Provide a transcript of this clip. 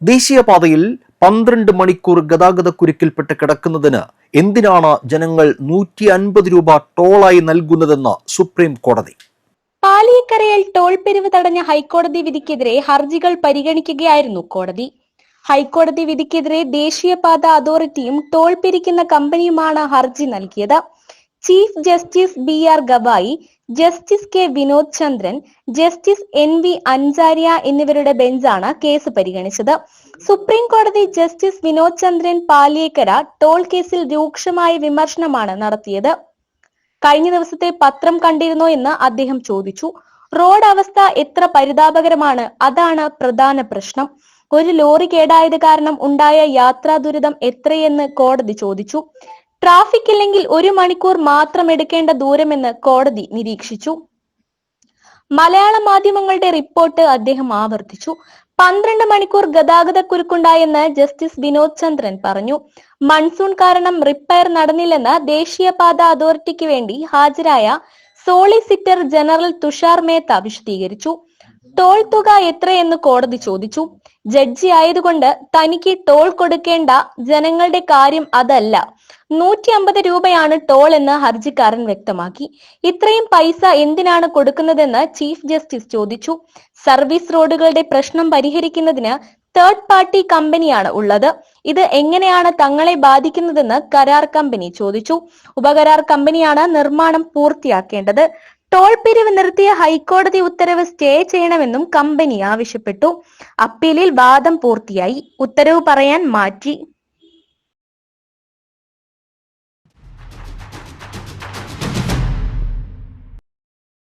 ദേശീയപാതയിൽ പന്ത്രണ്ട് മണിക്കൂർ ഗതാഗതക്കുരുക്കിൽപ്പെട്ട് കിടക്കുന്നതിന് എന്തിനാണ് ജനങ്ങൾ നൂറ്റി അൻപത് രൂപ ടോളായി നൽകുന്നതെന്ന് സുപ്രീം കോടതി? പാലിയക്കരയിൽ ടോൾ പിരിവ് തടഞ്ഞ ഹൈക്കോടതി വിധിക്കെതിരെ ഹർജികൾ പരിഗണിക്കുകയായിരുന്നു കോടതി. ഹൈക്കോടതി വിധിക്കെതിരെ ദേശീയപാത അതോറിറ്റിയും ടോൾ പിരിക്കുന്ന കമ്പനിയുമാണ് ഹർജി നൽകിയത്. Chief justice B R Gavai justice K Vinod Chandran justice N V Ansariya എന്നിവരുടെ ബെഞ്ചാണ് കേസ് പരിഗണിച്ചത്. സുപ്രീം കോടതി ജസ്റ്റിസ് വിനോദ് ചന്ദ്രൻ പാലിയേക്കര ടോൾ കേസിൽ രൂക്ഷമായ വിമർശനമാണ് നടത്തിയത്. കഴിഞ്ഞ ദിവസത്തെ പത്രം കണ്ടിരുന്നോ എന്ന് അദ്ദേഹം ചോദിച്ചു. റോഡ് അവസ്ഥ എത്ര പരിതാപകരമാണ്? അതാണ് പ്രധാന പ്രശ്നം. ഒരു ലോറി കേടായത് കാരണം ഉണ്ടായ യാത്രാ ദുരിതം എത്രയെന്ന് കോടതി ചോദിച്ചു. ട്രാഫിക് ഇല്ലെങ്കിൽ ഒരു മണിക്കൂർ മാത്രം എടുക്കേണ്ട ദൂരമെന്ന് കോടതി നിരീക്ഷിച്ചു. മലയാള മാധ്യമങ്ങളുടെ റിപ്പോർട്ട് അദ്ദേഹം ആവർത്തിച്ചു. പന്ത്രണ്ട് മണിക്കൂർ ഗതാഗതക്കുരുക്കുണ്ടായെന്ന് ജസ്റ്റിസ് വിനോദ് ചന്ദ്രൻ പറഞ്ഞു. മൺസൂൺ കാരണം റിപ്പയർ നടന്നില്ലെന്ന് ദേശീയപാത അതോറിറ്റിക്ക് വേണ്ടി ഹാജരായ സോളിസിറ്റർ ജനറൽ തുഷാർ മേത്ത വിശദീകരിച്ചു. ടോൾ തുക എത്രയെന്ന് കോടതി ചോദിച്ചു. ജഡ്ജി ആയതുകൊണ്ട് തനിക്ക് ടോൾ കൊടുക്കേണ്ട ജനങ്ങളുടെ കാര്യം അതല്ല. നൂറ്റി അമ്പത് രൂപയാണ് ടോൾ എന്ന് ഹർജിക്കാരൻ വ്യക്തമാക്കി. ഇത്രയും പൈസ എന്തിനാണ് കൊടുക്കുന്നതെന്ന് ചീഫ് ജസ്റ്റിസ് ചോദിച്ചു. സർവീസ് റോഡുകളുടെ പ്രശ്നം പരിഹരിക്കുന്നതിന് തേർഡ് പാർട്ടി കമ്പനിയാണ് ഉള്ളത്. ഇത് എങ്ങനെയാണ് തങ്ങളെ ബാധിക്കുന്നതെന്ന് കരാർ കമ്പനി ചോദിച്ചു. ഉപകരാർ കമ്പനിയാണ് നിർമ്മാണം പൂർത്തിയാക്കേണ്ടത്. ടോൾ പിരിവ് നിർത്തിയ ഹൈക്കോടതി ഉത്തരവ് സ്റ്റേ ചെയ്യണമെന്നും കമ്പനി ആവശ്യപ്പെട്ടു. അപ്പീലിൽ വാദം പൂർത്തിയായി. ഉത്തരവ് പറയാൻ മാറ്റി.